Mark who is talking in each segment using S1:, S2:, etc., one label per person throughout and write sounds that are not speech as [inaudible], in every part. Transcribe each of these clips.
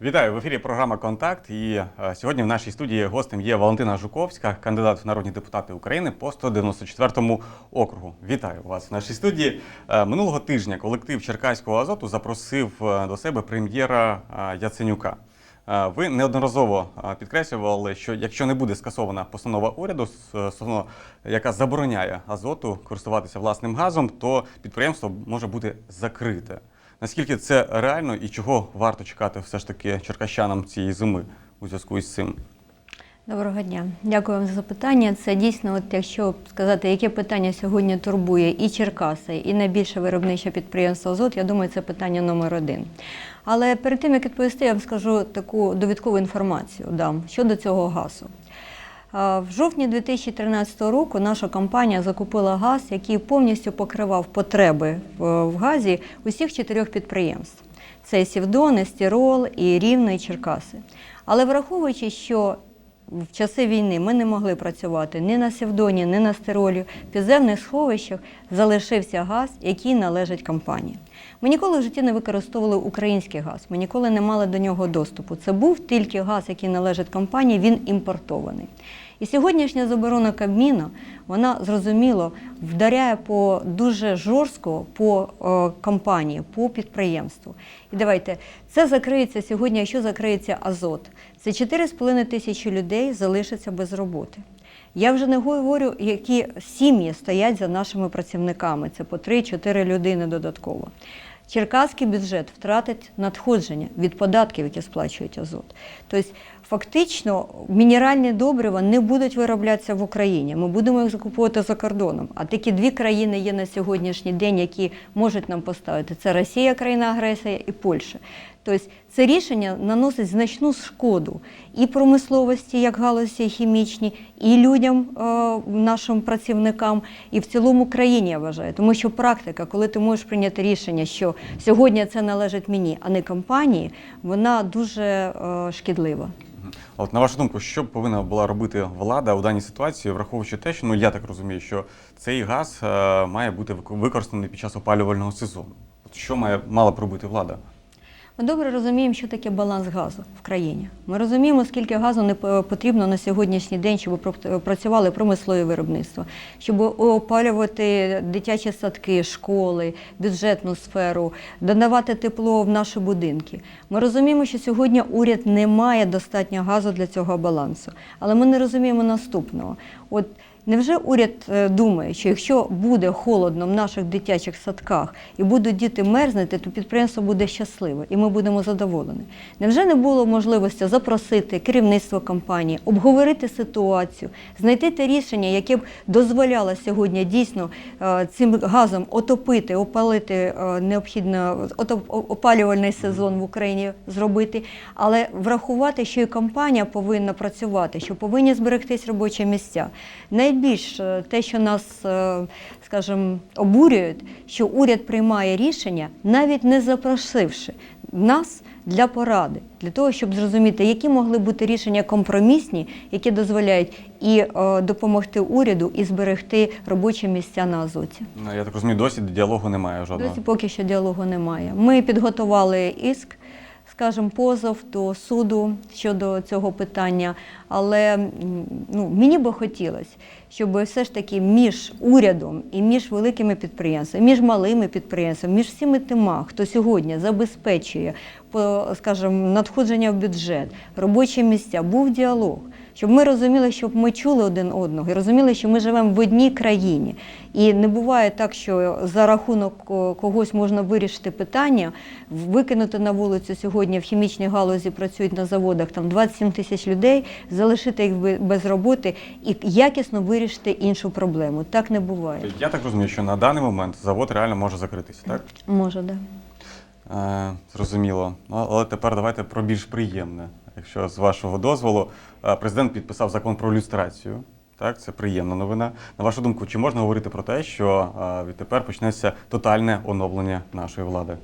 S1: Вітаю в ефірі. Програма Контакт. І е, сьогодні в нашій студії гостем є Валентина Жуковська, кандидат в народні депутати України по 194 округу. Вітаю вас в нашій студії. Е, Минулого тижня колектив Черкаського Азоту запросив е, до себе прем'єра Яценюка. Ви неодноразово підкреслювали, що якщо не буде скасована постанова уряду, яка забороняє азоту користуватися власним газом, то підприємство може бути закрите. Наскільки це реально і чого варто чекати все ж таки черкащанам цієї зими у зв'язку із цим?
S2: Доброго дня, дякую вам за запитання. Це дійсно, от якщо сказати, яке питання сьогодні турбує і Черкаси, і найбільше виробниче підприємство Азот, я думаю, це питання номер один. Але перед тим як відповісти, я вам скажу таку довідкову інформацію дам щодо цього газу. В жовтні 2013 року наша компанія закупила газ, який повністю покривав потреби в в газі усіх чотирьох підприємств. Це Сівдон, Стірол, і Рівне, і Черкаси. Але враховуючи, що в часи війни ми не могли працювати ні на Сівдоні, ні на Стиролі, в підземних сховищах залишився газ, який належить компанії. Ми ніколи в житті не використовували український газ, ми ніколи не мали до нього доступу. Це був тільки газ, який належить компанії, він імпортований. І сьогоднішня заборона Кабміну, вона зрозуміло вдаряє по дуже жорстко по е, компанії, по підприємству. І давайте це закриється сьогодні, якщо закриється Азот. Це 4,5 тисячі людей залишаться без роботи. Я вже не говорю, які сім'ї стоять за нашими працівниками. Це по 3-4 людини додатково. Черкаський бюджет втратить надходження від податків, які сплачують Азот. Тобто, фактично, мінеральні добрива не будуть вироблятися в Україні. Ми будемо їх закуповувати за кордоном. А такі дві країни є на сьогоднішній день, які можуть нам поставити: це Росія, країна агресія і Польща. Тобто це рішення наносить значну шкоду і промисловості, як галузі хімічній, і людям, е, нашим працівникам, і в цілому країні, я вважаю. Тому що практика, коли ти можеш прийняти рішення, що сьогодні це належить мені, а не компанії, вона дуже е, шкідлива.
S1: От на вашу думку, що повинна була робити влада у даній ситуації, враховуючи те, що ну я так розумію, що цей газ е, має бути використаний під час опалювального сезону. От що має мала б робити влада?
S2: Ми добре розуміємо, що таке баланс газу в країні. Ми розуміємо, скільки газу не потрібно на сьогоднішній день, щоб працювали промислові виробництва, щоб опалювати дитячі садки, школи, бюджетну сферу, додавати тепло в наші будинки. Ми розуміємо, що сьогодні уряд не має достатньо газу для цього балансу. Але ми не розуміємо наступного. От Невже уряд е, думає, що якщо буде холодно в наших дитячих садках і будуть діти мерзнути, то підприємство буде щасливе і ми будемо задоволені? Невже не було можливості запросити керівництво компанії, обговорити ситуацію, знайти те рішення, яке б дозволяло сьогодні дійсно е, цим газом отопити, опалити е, необхідно опалювальний сезон в Україні зробити, але врахувати, що і компанія повинна працювати, що повинні зберегтись робочі місця. Найбільш е, те, що нас, е, скажімо, обурює, що уряд приймає рішення, навіть не запросивши нас для поради, для того, щоб зрозуміти, які могли бути рішення компромісні, які дозволяють і е, допомогти уряду, і зберегти робочі місця на азоті.
S1: Ну, я так розумію, досі діалогу немає жодного.
S2: Досі поки що діалогу немає. Ми підготували іск, скажімо, позов до суду щодо цього питання, але ну, мені би хотілося, щоб все ж таки між урядом і між великими підприємствами, між малими підприємствами, між всіми тима, хто сьогодні забезпечує скажімо, надходження в бюджет, робочі місця, був діалог. Щоб ми розуміли, щоб ми чули один одного і розуміли, що ми живемо в одній країні. І не буває так, що за рахунок когось можна вирішити питання, викинути на вулицю сьогодні в хімічній галузі працюють на заводах там 27 тисяч людей, залишити їх без роботи і якісно вирішити іншу проблему. Так не буває.
S1: Я так розумію, що на даний момент завод реально може закритися, так?
S2: Може, да.
S1: Е, зрозуміло. Ну, Але тепер давайте про більш приємне. Якщо з вашого дозволу, Е, президент підписав закон про люстрацію. Так, це приємна новина. На вашу думку, чи можна говорити про те, що е, відтепер почнеться тотальне оновлення нашої влади?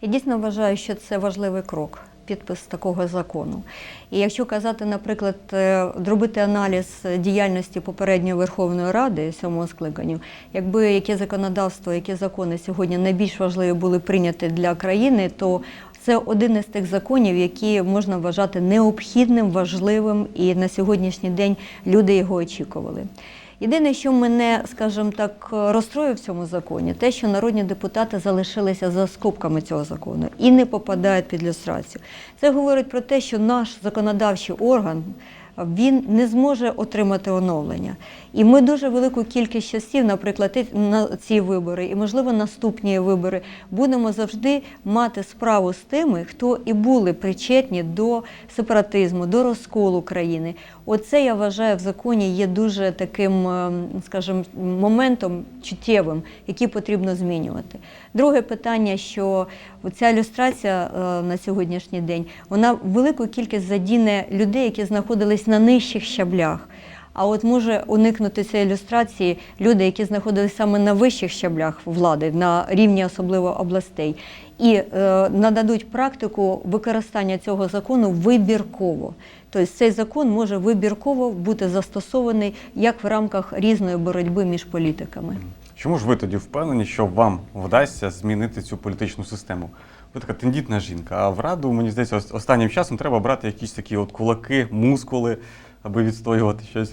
S2: Я дійсно вважаю, що це важливий крок. Підпис такого закону. І якщо казати, наприклад, е, зробити аналіз діяльності попередньої Верховної Ради сьомого скликання, якби яке законодавство, які закони сьогодні найбільш важливі були прийняті для країни, то Це один із тих законів, які можна вважати необхідним, важливим, і на сьогоднішній день люди його очікували. Єдине, що мене, скажімо так, розстроїв в цьому законі, те, що народні депутати залишилися за скобками цього закону і не попадають під люстрацію. Це говорить про те, що наш законодавчий орган він не зможе отримати оновлення. І ми дуже велику кількість часів, наприклад, на ці вибори, і можливо наступні вибори, будемо завжди мати справу з тими, хто і були причетні до сепаратизму, до розколу країни. Оце я вважаю в законі є дуже таким, ем, скажімо, моментом чуттєвим, який потрібно змінювати. Друге питання, що ця ілюстрація е, на сьогоднішній день, вона велику кількість задіне людей, які знаходились на нижчих щаблях. А от може уникнути цієї ілюстрації люди, які знаходились саме на вищих щаблях влади, на рівні особливо областей, і е, нададуть практику використання цього закону вибірково. Тобто цей закон може вибірково бути застосований як в рамках різної боротьби між політиками.
S1: Чому ж ви тоді впевнені, що вам вдасться змінити цю політичну систему? Ви така тендітна жінка, а в раду, мені здається, останнім часом треба брати якісь такі от кулаки, мускули, аби відстоювати щось.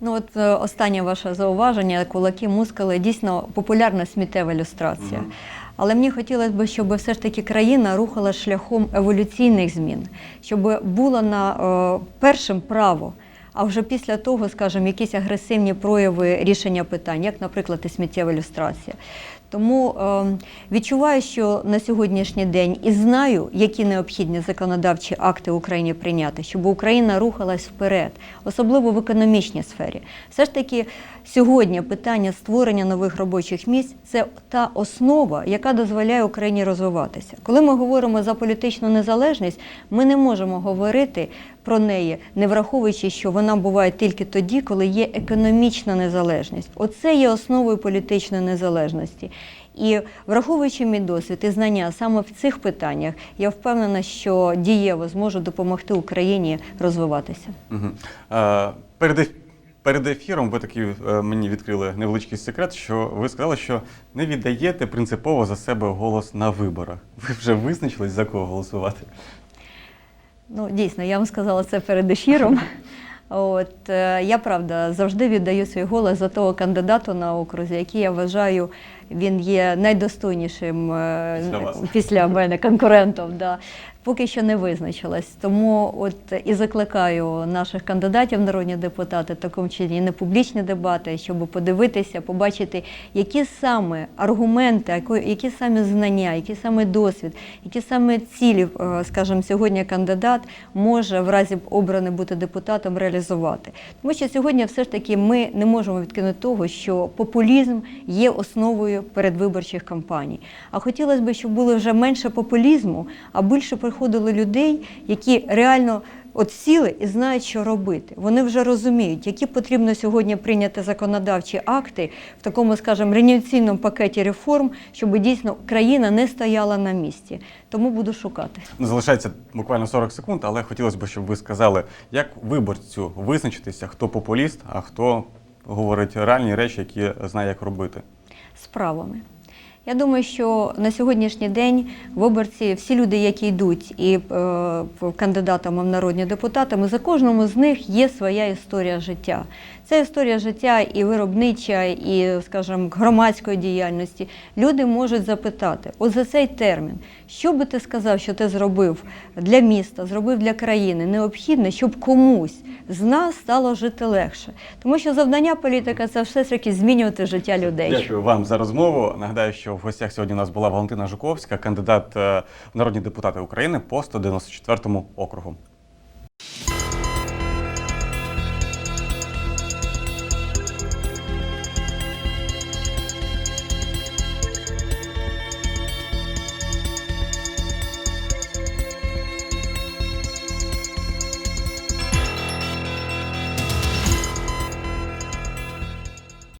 S2: Ну от е, останнє ваше зауваження, кулаки, мускули, дійсно популярна сміттєва ілюстрація.
S1: Мгм.
S2: Але мені хотілося б, щоб все ж таки країна рухала шляхом еволюційних змін, щоб було на е, першим право. А вже після того, скажімо, якісь агресивні прояви рішення питань, як, наприклад, і сміттєва ілюстрація. Тому е, відчуваю, що на сьогоднішній день і знаю, які необхідні законодавчі акти Україні прийняти, щоб Україна рухалась вперед, особливо в економічній сфері. Все ж таки, сьогодні питання створення нових робочих місць це та основа, яка дозволяє Україні розвиватися. Коли ми говоримо за політичну незалежність, ми не можемо говорити про неї, не враховуючи, що вона буває тільки тоді, коли є економічна незалежність. Оце є основою політичної незалежності. І враховуючи мій досвід і знання саме в цих питаннях, я впевнена, що дієво зможу допомогти Україні розвиватися.
S1: Перед, перед ефіром ви такий е, мені відкрили невеличкий секрет, що ви сказали, що не віддаєте принципово за себе голос на виборах. Ви вже визначились за кого голосувати?
S2: Ну, дійсно, я вам сказала це перед ефіром. [laughs] От е, я правда завжди віддаю свій голос за того кандидата на окрузі, який я вважаю, він є найдостойнішим е,
S1: Після
S2: після мене конкурентом. Да. Поки що не визначилась. Тому от і закликаю наших кандидатів народні депутати, такому чині не публічні дебати, щоб подивитися, побачити, які саме аргументи, які саме знання, які саме досвід, які саме цілі, е, скажімо, сьогодні кандидат може в разі обраний бути депутатом реалізувати. Тому що сьогодні все ж таки ми не можемо відкинути того, що популізм є основою передвиборчих кампаній. А хотілося б, щоб було вже менше популізму, а більше приходило людей, які реально. От сіли і знають, що робити. Вони вже розуміють, які потрібно сьогодні прийняти законодавчі акти в такому, скажімо, революційному пакеті реформ, щоб дійсно країна не стояла на місці. Тому буду шукати.
S1: Ну, Залишається буквально 40 секунд, але хотілося б, щоб ви сказали, як виборцю визначитися, хто популіст, а хто говорить реальні речі, які знає, як робити.
S2: справами. Я думаю, що на сьогоднішній день виборці, всі люди, які йдуть і е, кандидатами в народні депутати, за кожному з них є своя історія життя. Це історія життя і виробнича, і, скажімо, громадської діяльності. Люди можуть запитати, от за цей термін, що би ти сказав, що ти зробив для міста, зробив для країни, необхідне, щоб комусь з нас стало жити легше. Тому що завдання політика це все ж таки змінювати життя людей.
S1: Дякую вам за розмову. Нагадаю, що в гостях сьогодні у нас була Валентина Жуковська, кандидат е, в народні депутати України по 194 округу.